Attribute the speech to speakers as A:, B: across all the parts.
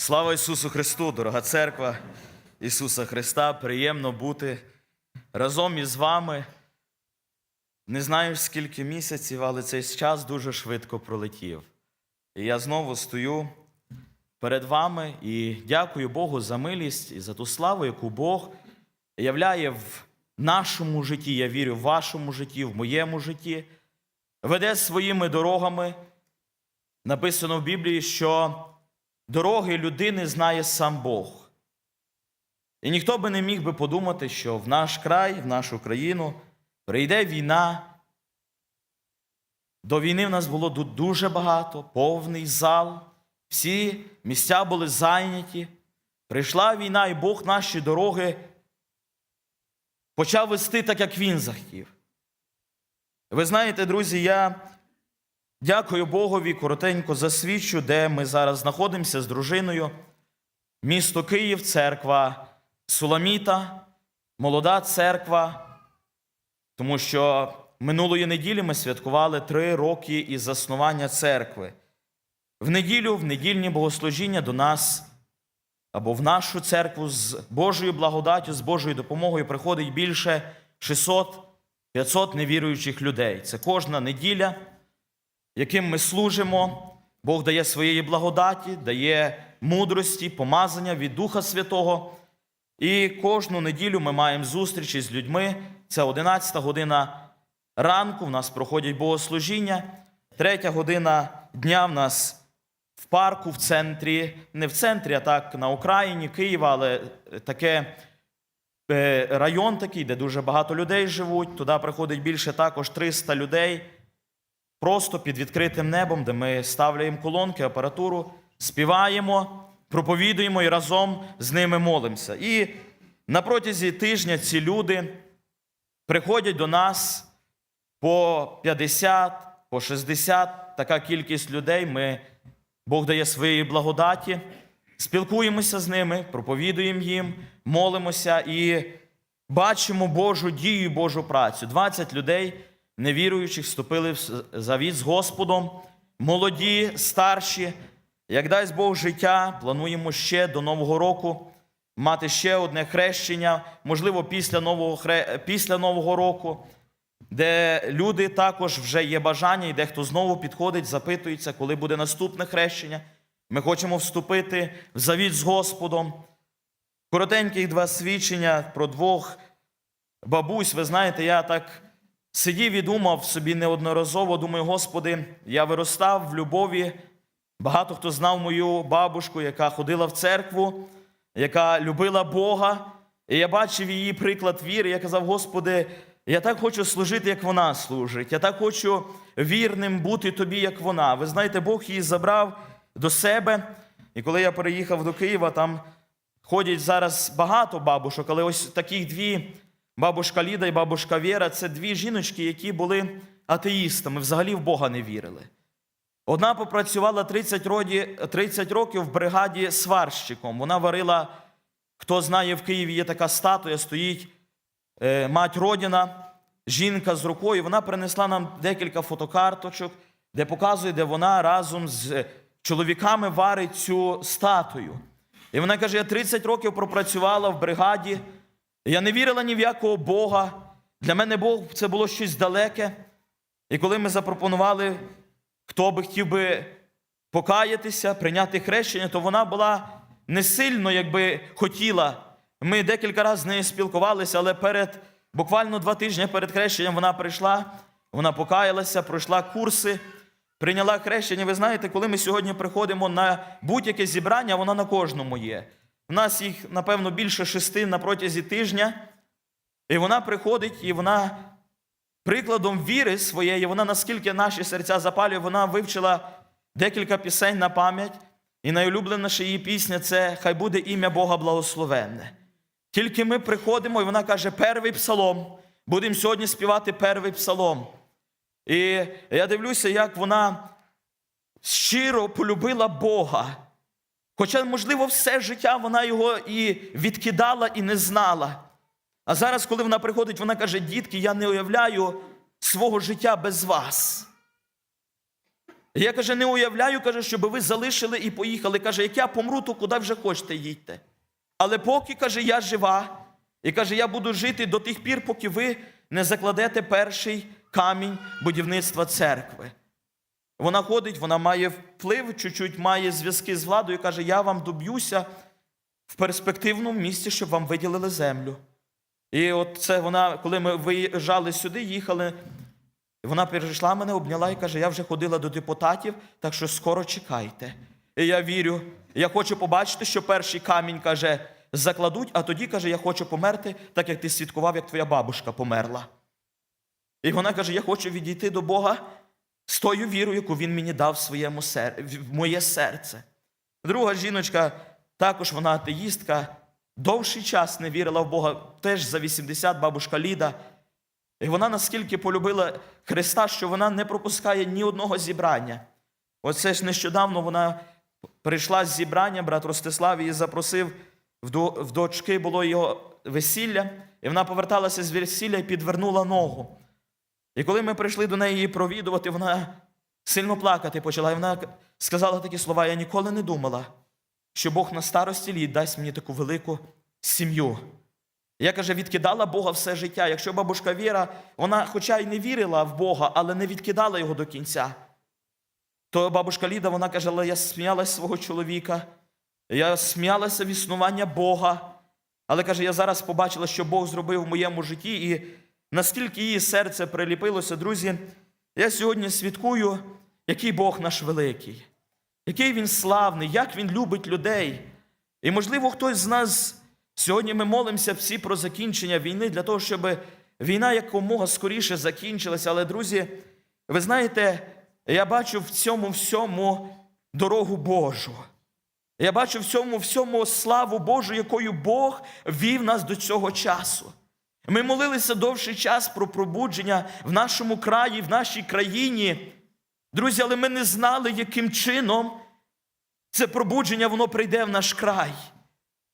A: Слава Ісусу Христу, дорога церква Ісуса Христа. Приємно бути разом із вами. Не знаю скільки місяців, але цей час дуже швидко пролетів. І я знову стою перед вами і дякую Богу за милість і за ту славу, яку Бог являє в нашому житті. Я вірю, в вашому житті, в моєму житті, веде своїми дорогами. Написано в Біблії, що дороги людини знає сам Бог. І ніхто би не міг би подумати, що в наш край, в нашу країну прийде війна. До війни в нас було тут дуже багато, повний зал, всі місця були зайняті. Прийшла війна, і Бог наші дороги почав вести так, як він захотів. Ви знаєте, друзі, я дякую Богові, коротенько засвідчу, де ми зараз знаходимося з дружиною. Місто Київ, церква Суламіта, молода церква, тому що минулої неділі ми святкували три роки із заснування церкви. В неділю, в недільні богослужіння до нас або в нашу церкву з Божою благодаттю, з Божою допомогою приходить більше 600-500 невіруючих людей. Це кожна неділя, яким ми служимо. Бог дає своєї благодаті, дає мудрості, помазання від Духа Святого. І кожну неділю ми маємо зустрічі з людьми. Це 11 година ранку. В нас проходять богослужіння. Третя година дня в нас в парку, в центрі, не в центрі, а так на Україні, Києва, але таке е, район такий, де дуже багато людей живуть. Туди приходить більше також 300 людей. Просто під відкритим небом, де ми ставляємо колонки, апаратуру, співаємо, проповідуємо і разом з ними молимося. І на протязі тижня ці люди приходять до нас по 50, по 60, така кількість людей. Ми, Бог дає своєї благодаті, спілкуємося з ними, проповідуємо їм, молимося і бачимо Божу дію, Божу працю. 20 людей невіруючих вступили в завіт з Господом, молоді, старші. Як дасть Бог життя, плануємо ще до Нового року мати ще одне хрещення, можливо, після Нового, хре... після Нового року, де люди також вже є бажання, і дехто знову підходить, запитується, коли буде наступне хрещення. Ми хочемо вступити в завіт з Господом. Коротеньких два свідчення про двох бабусь. Ви знаєте, я так сидів і думав собі неодноразово, думаю, Господи, я виростав в любові. Багато хто знав мою бабушку, яка ходила в церкву, яка любила Бога. І я бачив її приклад віри. Я казав, Господи, я так хочу служити, як вона служить. Я так хочу вірним бути тобі, як вона. Ви знаєте, Бог її забрав до себе. І коли я переїхав до Києва, там ходять зараз багато бабушок, але ось таких дві бабушка Ліда і бабушка Віра це дві жіночки, які були атеїстами, взагалі в Бога не вірили. Одна попрацювала 30 роді- 30 років в бригаді сварщиком. Вона варила, хто знає, в Києві є така статуя, стоїть е, мать Родіна, жінка з рукою. Вона принесла нам декілька фотокарточок, де показує, де вона разом з чоловіками варить цю статую. І вона каже: я 30 років пропрацювала в бригаді. Я не вірила ні в якого Бога. Для мене Бог це було щось далеке. І коли ми запропонували, хто би хотів би покаятися, прийняти хрещення, то вона була не сильно, якби хотіла. Ми декілька разів з нею спілкувалися, але перед буквально два тижні перед хрещенням вона прийшла, вона покаялася, пройшла курси, прийняла хрещення. Ви знаєте, коли ми сьогодні приходимо на будь-яке зібрання, воно на кожному є. У нас їх, напевно, більше шести на протязі тижня. І вона приходить, і вона прикладом віри своєї, вона наскільки наші серця запалює, вона вивчила декілька пісень на пам'ять. І найулюбленіша її пісня це Хай буде ім'я Бога благословенне. Тільки ми приходимо, і вона каже, перший псалом. Будемо сьогодні співати перший псалом. І я дивлюся, як вона щиро полюбила Бога. Хоча, можливо, все життя вона його і відкидала, і не знала. А зараз, коли вона приходить, вона каже: дітки, я не уявляю свого життя без вас. Я каже, не уявляю, каже, щоб ви залишили і поїхали. Каже, як я помру, то куди вже хочете їдьте. Але поки каже, я жива, і каже, я буду жити до тих пір, поки ви не закладете перший камінь будівництва церкви. Вона ходить, вона має вплив, чуть-чуть має зв'язки з владою. каже, я вам доб'юся в перспективному місці, щоб вам виділили землю. І от це вона, коли ми виїжджали сюди, їхали, вона перейшла мене, обняла і каже: я вже ходила до депутатів, так що скоро чекайте. І я вірю, я хочу побачити, що перший камінь каже, закладуть, а тоді каже, я хочу померти, так як ти свідкував, як твоя бабушка померла. І вона каже: Я хочу відійти до Бога з тою вірою, яку він мені дав в, своєму сер... в моє серце. Друга жіночка, також вона атеїстка, довший час не вірила в Бога, теж за 80 бабушка Ліда. І вона наскільки полюбила Христа, що вона не пропускає ні одного зібрання. Оце ж нещодавно вона прийшла з зібрання, брат Ростислав її запросив в дочки було його весілля, і вона поверталася з весілля і підвернула ногу. І коли ми прийшли до неї провідувати, вона сильно плакати почала. І вона сказала такі слова: я ніколи не думала, що Бог на старості літ дасть мені таку велику сім'ю. Я каже, відкидала Бога все життя. Якщо бабушка Віра, вона, хоча й не вірила в Бога, але не відкидала його до кінця. То бабушка Ліда, вона каже, але я сміялась свого чоловіка, я сміялася в існування Бога. Але каже, я зараз побачила, що Бог зробив в моєму житті, і наскільки її серце приліпилося, друзі, я сьогодні свідкую, який Бог наш великий, який він славний, як він любить людей. І, можливо, хтось з нас сьогодні ми молимося всі про закінчення війни для того, щоб війна якомога скоріше закінчилася. Але, друзі, ви знаєте, я бачу в цьому всьому дорогу Божу. Я бачу в цьому всьому славу Божу, якою Бог вів нас до цього часу. Ми молилися довший час про пробудження в нашому краї, в нашій країні. Друзі, але ми не знали, яким чином це пробудження воно прийде в наш край.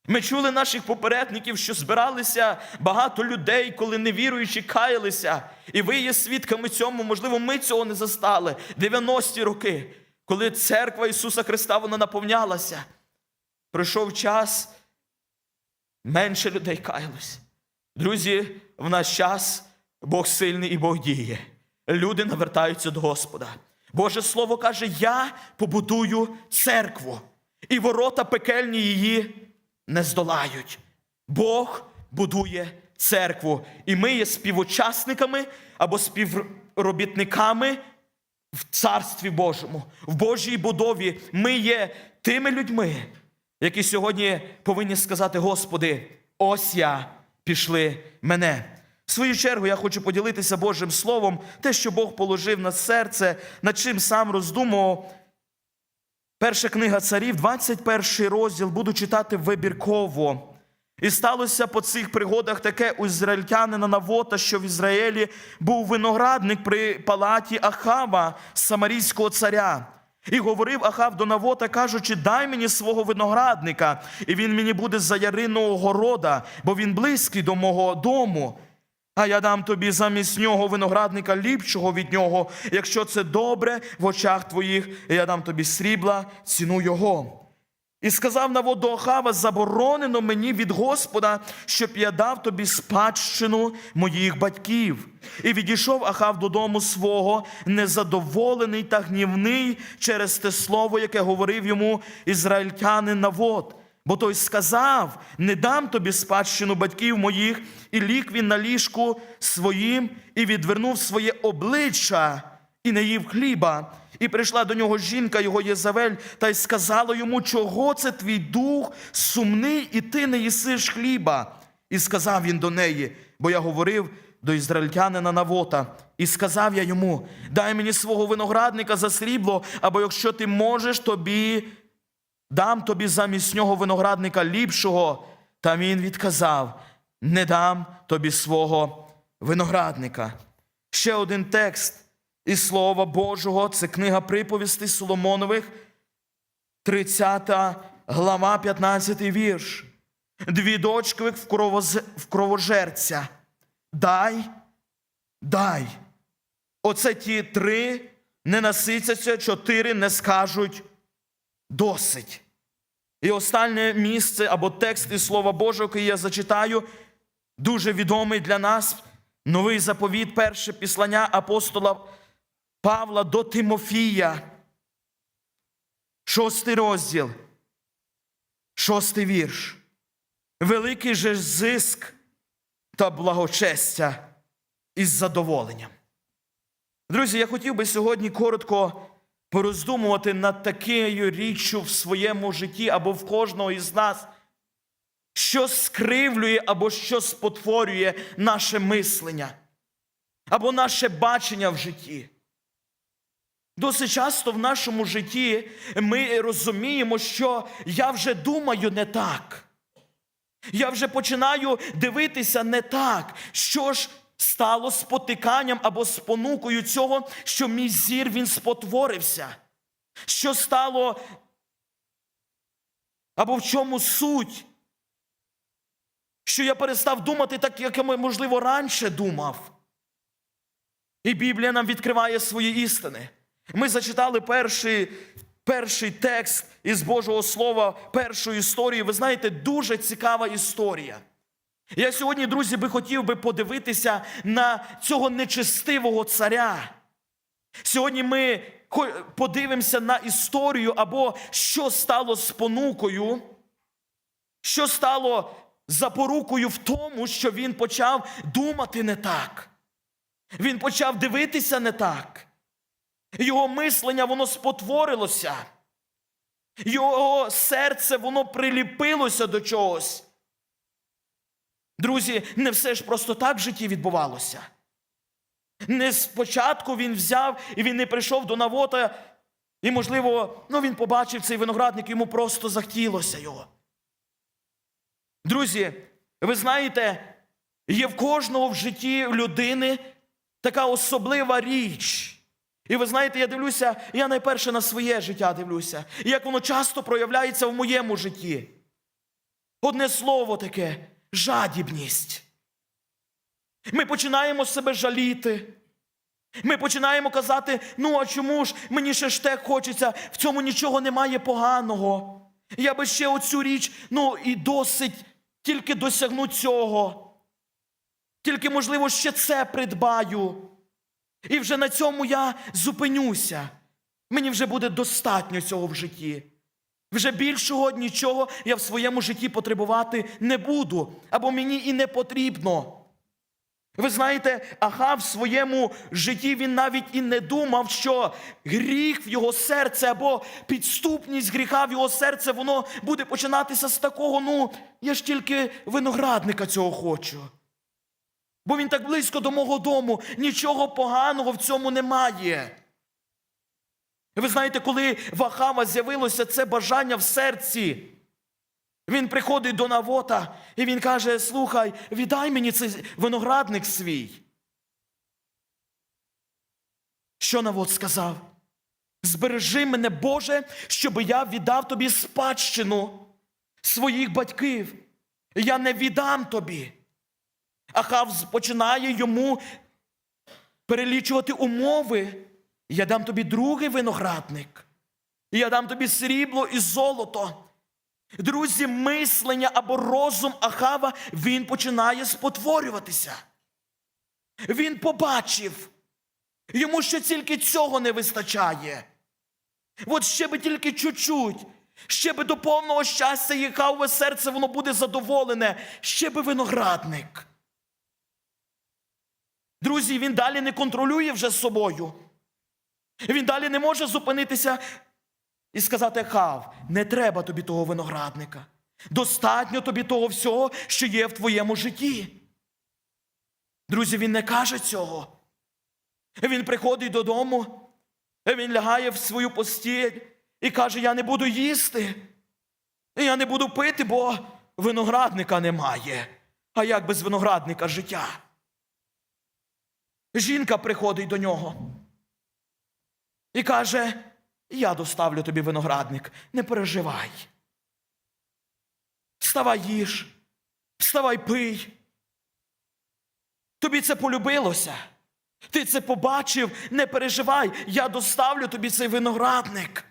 A: Ми чули наших попередників, що збиралися багато людей, коли невіруючі каялися. І ви є свідками цьому, можливо, ми цього не застали. 90-ті роки, коли церква Ісуса Христа вона наповнялася. Пройшов час, менше людей каялось. Друзі, в наш час Бог сильний і Бог діє. Люди навертаються до Господа. Боже Слово каже: Я побудую церкву, і ворота пекельні її не здолають. Бог будує церкву, і ми є співучасниками або співробітниками в Царстві Божому, в Божій будові. Ми є тими людьми, які сьогодні повинні сказати: Господи, ось я пішли мене. В свою чергу я хочу поділитися Божим Словом, те, що Бог положив на серце, над чим сам роздумував. Перша книга царів, 21 розділ, буду читати вибірково. І сталося по цих пригодах таке у ізраїльтянина Навота, що в Ізраїлі був виноградник при палаті Ахава, самарійського царя. І говорив Ахав до Навота, кажучи, дай мені свого виноградника, і він мені буде за яриного города, бо він близький до мого дому. А я дам тобі замість нього виноградника ліпшого від нього, якщо це добре в очах твоїх, і я дам тобі срібла, ціну його. І сказав Навод до Ахава, заборонено мені від Господа, щоб я дав тобі спадщину моїх батьків. І відійшов Ахав додому свого, незадоволений та гнівний через те слово, яке говорив йому ізраїльтянин Навод. Бо той сказав: не дам тобі спадщину батьків моїх, і ліг він на ліжку своїм, і відвернув своє обличчя, і не їв хліба. І прийшла до нього жінка, його Єзавель, та й сказала йому, чого це твій дух сумний, і ти не їсиш хліба. І сказав він до неї, бо я говорив до ізраїльтянина Навота, і сказав я йому: дай мені свого виноградника за срібло, або якщо ти можеш, тобі дам тобі замість нього виноградника ліпшого. Та він відказав: не дам тобі свого виноградника. Ще один текст із Слова Божого це книга приповістей Соломонових, 30 глава, 15 вірш. Дві дочки в кровожерця. Дай, дай. Оце ті три не наситяться, чотири не скажуть досить. І останнє місце або текст із Слова Божого, який я зачитаю, дуже відомий для нас. Новий заповіт, перше післання апостола Павла до Тимофія. Шостий розділ, шостий вірш. Великий же зиск та благочестя із задоволенням. Друзі, я хотів би сьогодні коротко пороздумувати над такою річчю в своєму житті або в кожного із нас, що скривлює або що спотворює наше мислення, або наше бачення в житті. Досить часто в нашому житті ми розуміємо, що я вже думаю не так. Я вже починаю дивитися не так, що ж стало спотиканням або спонукою цього, що мій зір він спотворився. Що стало або в чому суть? Що я перестав думати так, як я, можливо, раніше думав. І Біблія нам відкриває свої істини. Ми зачитали перший, перший текст із Божого Слова, першу історію. Ви знаєте, дуже цікава історія. Я сьогодні, друзі, би хотів би подивитися на цього нечестивого царя. Сьогодні ми подивимося на історію або що стало спонукою, що стало запорукою в тому, що він почав думати не так. Він почав дивитися не так. Його мислення воно спотворилося. Його серце воно приліпилося до чогось. Друзі, не все ж просто так в житті відбувалося. Не спочатку він взяв і він не прийшов до Навота, і, можливо, ну, він побачив цей виноградник, йому просто захотілося його. Друзі, ви знаєте, є в кожного в житті людини така особлива річ. І ви знаєте, я дивлюся, я найперше на своє життя дивлюся, і як воно часто проявляється в моєму житті. Одне слово таке жадібність. Ми починаємо себе жаліти. Ми починаємо казати: ну а чому ж мені ще ж те хочеться, в цьому нічого немає поганого. Я би ще оцю річ, ну і досить тільки досягну цього. Тільки, можливо, ще це придбаю. І вже на цьому я зупинюся. Мені вже буде достатньо цього в житті. Вже більшого нічого я в своєму житті потребувати не буду, або мені і не потрібно. Ви знаєте, Ахав в своєму житті він навіть і не думав, що гріх в його серце або підступність гріха в його серце, воно буде починатися з такого, ну, я ж тільки виноградника цього хочу. Бо він так близько до мого дому, нічого поганого в цьому немає. Ви знаєте, коли в Ахава з'явилося це бажання в серці, він приходить до Навота і він каже: Слухай, віддай мені цей виноградник свій. Що Навот сказав? Збережи мене, Боже, щоб я віддав тобі спадщину своїх батьків. Я не віддам тобі. Ахав починає йому перелічувати умови. Я дам тобі другий виноградник. Я дам тобі срібло і золото. Друзі, мислення або розум Ахава, він починає спотворюватися. Він побачив, йому ще тільки цього не вистачає. От ще би тільки чуть-чуть, ще би до повного щастя їхаве серце, воно буде задоволене, ще би виноградник. Друзі, він далі не контролює вже з собою. Він далі не може зупинитися і сказати: Хав, не треба тобі того виноградника. Достатньо тобі того всього, що є в твоєму житті. Друзі, він не каже цього. Він приходить додому, він лягає в свою постіль і каже: Я не буду їсти, я не буду пити, бо виноградника немає. А як без виноградника життя? Жінка приходить до нього і каже: Я доставлю тобі виноградник, не переживай. Вставай їж, вставай пий. Тобі це полюбилося. Ти це побачив, не переживай, я доставлю тобі цей виноградник.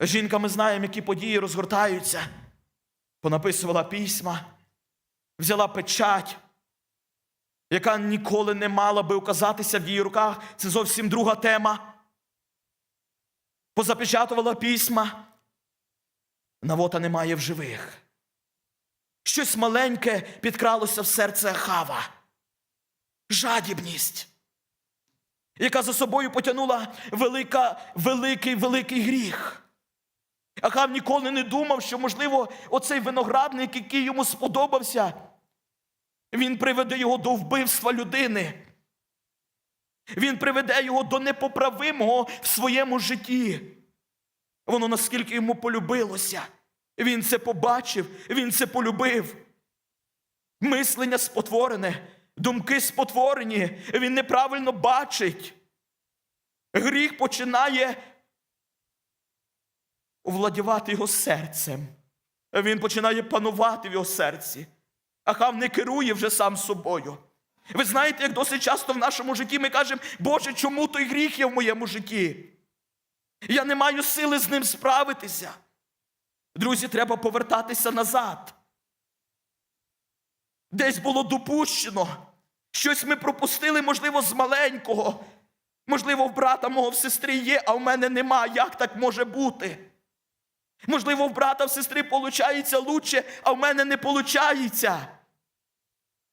A: Жінка, ми знаємо, які події розгортаються. Понаписувала письма, взяла печать, яка ніколи не мала би оказатися в її руках. Це зовсім друга тема. Позапечатувала письма. Навота немає в живих. Щось маленьке підкралося в серце Ахава. Жадібність, яка за собою потягнула велика, великий, великий гріх. Ахав ніколи не думав, що, можливо, оцей виноградник, який йому сподобався, він приведе його до вбивства людини. Він приведе його до непоправимого в своєму житті. Воно наскільки йому полюбилося. Він це побачив, він це полюбив. Мислення спотворене, думки спотворені, він неправильно бачить. Гріх починає овладівати його серцем. Він починає панувати в його серці. Ахав не керує вже сам собою. Ви знаєте, як досить часто в нашому житті ми кажемо, Боже, чому той гріх є в моєму житті? Я не маю сили з ним справитися. Друзі, треба повертатися назад. Десь було допущено. Щось ми пропустили, можливо, з маленького. Можливо, в брата мого в сестрі є, а в мене нема. Як так може бути? Можливо, в брата в сестри виходить лучше, а в мене не виходить.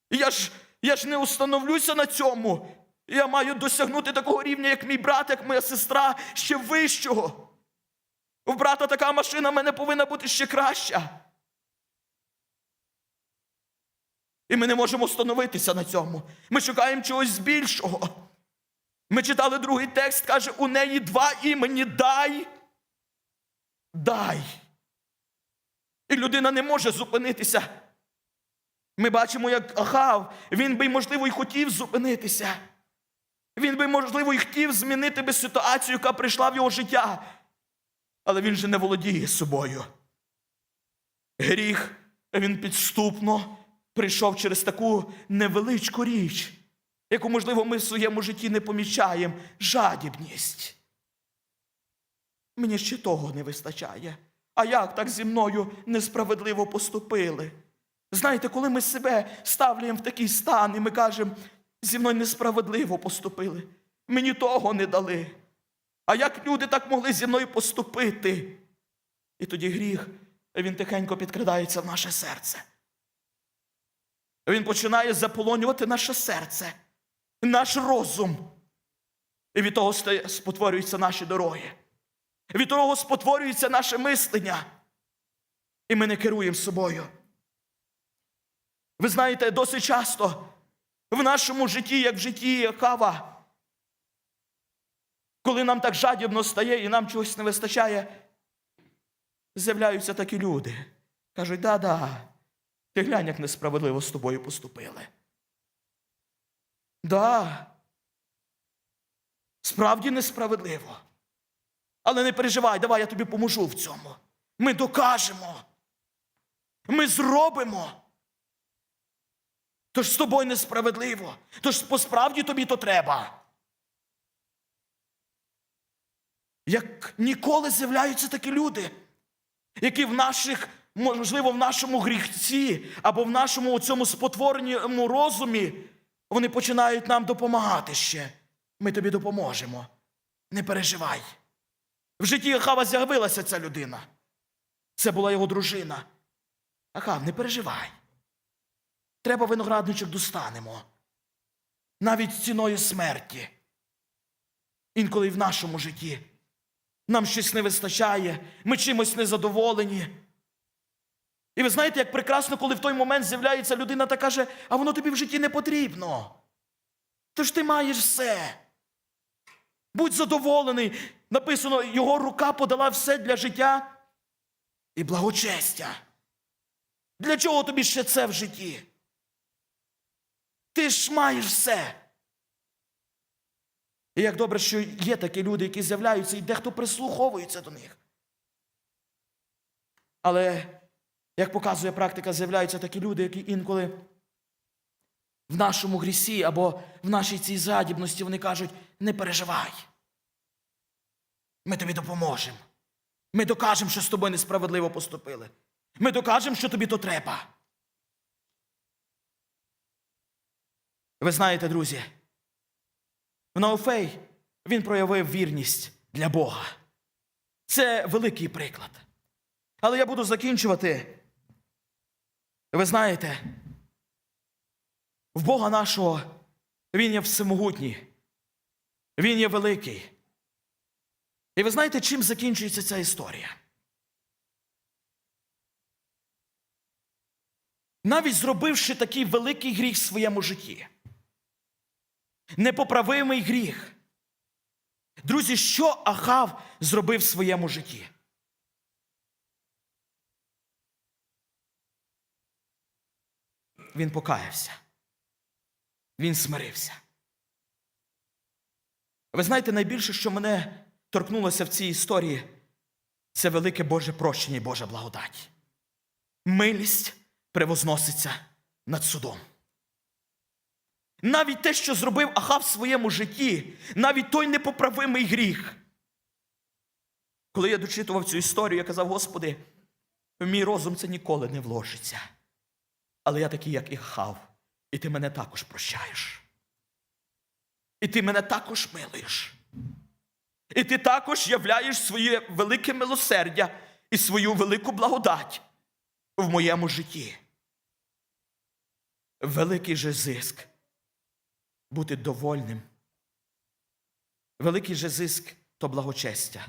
A: Я ж, я ж не установлюся на цьому. Я маю досягнути такого рівня, як мій брат, як моя сестра, ще вищого. У брата така машина в мене повинна бути ще краща. І ми не можемо встановитися на цьому. Ми шукаємо чогось більшого. Ми читали другий текст, каже, у неї два імені дай. Дай. І людина не може зупинитися. Ми бачимо, як Ахав, він би, можливо, і хотів зупинитися. Він би, можливо, і хотів змінити би ситуацію, яка прийшла в його життя. Але він же не володіє собою. Гріх, він підступно прийшов через таку невеличку річ, яку, можливо, ми в своєму житті не помічаємо жадібність. Мені ще того не вистачає. А як так зі мною несправедливо поступили? Знаєте, коли ми себе ставляємо в такий стан, і ми кажемо, зі мною несправедливо поступили, мені того не дали. А як люди так могли зі мною поступити? І тоді гріх, він тихенько підкрадається в наше серце. Він починає заполонювати наше серце, наш розум. І від того спотворюються наші дороги. Від того спотворюється наше мислення. І ми не керуємо собою. Ви знаєте, досить часто в нашому житті, як в житті Кава, коли нам так жадібно стає і нам чогось не вистачає, з'являються такі люди. Кажуть, да-да, ти глянь, як несправедливо з тобою поступили. Да, справді несправедливо. Але не переживай, давай я тобі поможу в цьому. Ми докажемо. Ми зробимо. Тож з тобою несправедливо. Тож по-справді тобі то треба. Як ніколи з'являються такі люди, які в наших, можливо, в нашому гріхці або в нашому цьому спотвореному розумі, вони починають нам допомагати ще. Ми тобі допоможемо. Не переживай. В житті Ахава з'явилася ця людина. Це була його дружина. Ахав, не переживай. Треба виноградничок достанемо. Навіть ціною смерті. Інколи і в нашому житті. Нам щось не вистачає, ми чимось незадоволені. І ви знаєте, як прекрасно, коли в той момент з'являється людина та каже, а воно тобі в житті не потрібно. Тож ти маєш все. Будь задоволений. Написано, його рука подала все для життя і благочестя. Для чого тобі ще це в житті? Ти ж маєш все. І як добре, що є такі люди, які з'являються, і дехто прислуховується до них. Але, як показує практика, з'являються такі люди, які інколи в нашому грісі або в нашій цій задібності, вони кажуть: не переживай. Ми тобі допоможемо. Ми докажемо, що з тобою несправедливо поступили. Ми докажемо, що тобі то треба. Ви знаєте, друзі, в Науфей він проявив вірність для Бога. Це великий приклад. Але я буду закінчувати. Ви знаєте, в Бога нашого Він є всемогутній, Він є великий. І ви знаєте, чим закінчується ця історія? Навіть зробивши такий великий гріх в своєму житті, непоправимий гріх. Друзі, що Ахав зробив в своєму житті? Він покаявся. Він смирився. Ви знаєте, найбільше, що мене торкнулося в цій історії, це велике Боже прощення і Божа благодать. Милість превозноситься над судом. Навіть те, що зробив Ахав в своєму житті, навіть той непоправимий гріх. Коли я дочитував цю історію, я казав, Господи, в мій розум це ніколи не вложиться. Але я такий, як і Ахав, і ти мене також прощаєш. І ти мене також милуєш. І ти також являєш своє велике милосердя і свою велику благодать в моєму житті. Великий же зиск бути довольним. Великий же зиск то благочестя.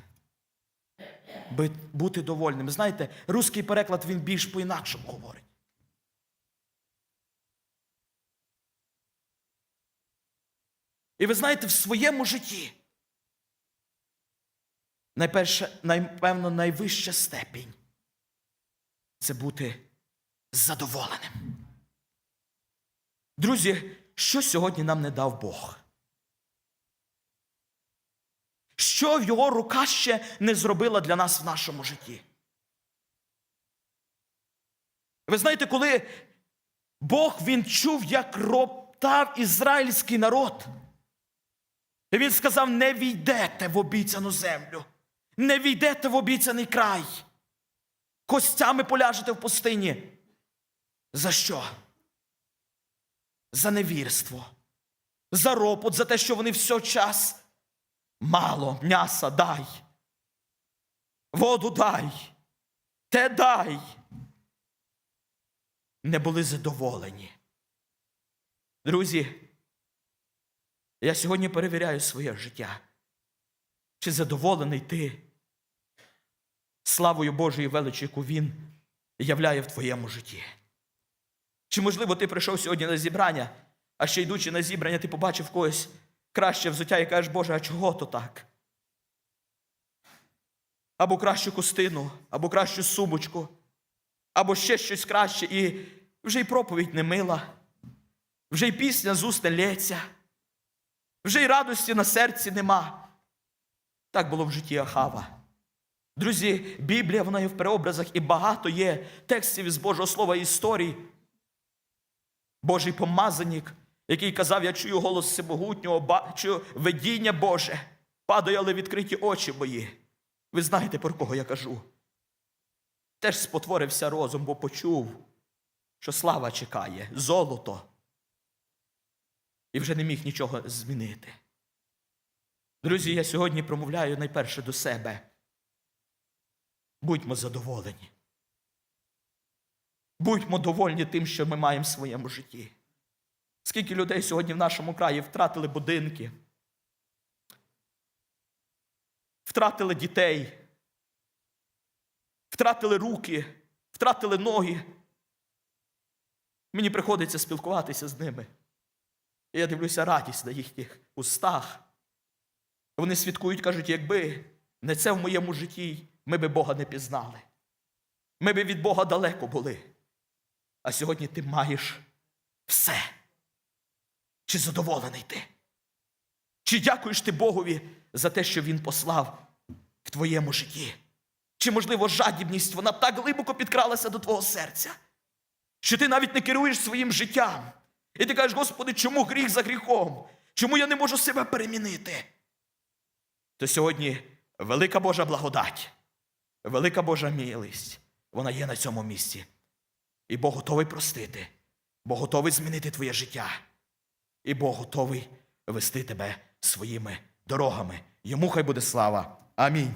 A: Бути довольним. Знаєте, русський переклад він більш по-інакшому говорить. І ви знаєте, в своєму житті найперше, напевно, найвища степінь це бути задоволеним. Друзі, що сьогодні нам не дав Бог? Що його рука ще не зробила для нас в нашому житті? Ви знаєте, коли Бог він чув, як роптав ізраїльський народ, і він сказав: не війдете в обіцяну землю, не війдете в обіцяний край, костями поляжете в пустині. За що? За невірство, за ропот, за те, що вони все час мало м'яса дай, воду дай, те дай. Не були задоволені. Друзі, я сьогодні перевіряю своє життя. Чи задоволений ти славою Божої величі, яку Він являє в твоєму житті? Чи, можливо, ти прийшов сьогодні на зібрання, а ще йдучи на зібрання, ти побачив когось краще взуття і кажеш, Боже, а чого то так? Або кращу кустину, або кращу сумочку, або ще щось краще, і вже й проповідь не мила, вже й пісня з уст не лється, вже й радості на серці нема. Так було в житті Ахава. Друзі, Біблія вона є в переобразах, і багато є текстів із Божого Слова історій. Божий помазанник, який казав, я чую голос всемогутнього, бачу видіння Боже, падаю, але відкриті очі мої. Ви знаєте, про кого я кажу. Теж спотворився розум, бо почув, що слава чекає, золото. І вже не міг нічого змінити. Друзі, я сьогодні промовляю найперше до себе. Будьмо задоволені. Будьмо довольні тим, що ми маємо в своєму житті. Скільки людей сьогодні в нашому краї втратили будинки, втратили дітей, втратили руки, втратили ноги. Мені приходиться спілкуватися з ними. І я дивлюся радість на їхніх устах. Вони свідкують, кажуть, якби не це в моєму житті, ми би Бога не пізнали. Ми би від Бога далеко були. А сьогодні ти маєш все. Чи задоволений ти? Чи дякуєш ти Богові за те, що Він послав в твоєму житті? Чи, можливо, жадібність вона так глибоко підкралася до твого серця, що ти навіть не керуєш своїм життям, І ти кажеш, Господи, чому гріх за гріхом? Чому я не можу себе перемінити? То сьогодні велика Божа благодать, велика Божа милість, вона є на цьому місці. І Бог готовий простити, Бог готовий змінити твоє життя. І Бог готовий вести тебе своїми дорогами. Йому хай буде слава. Амінь.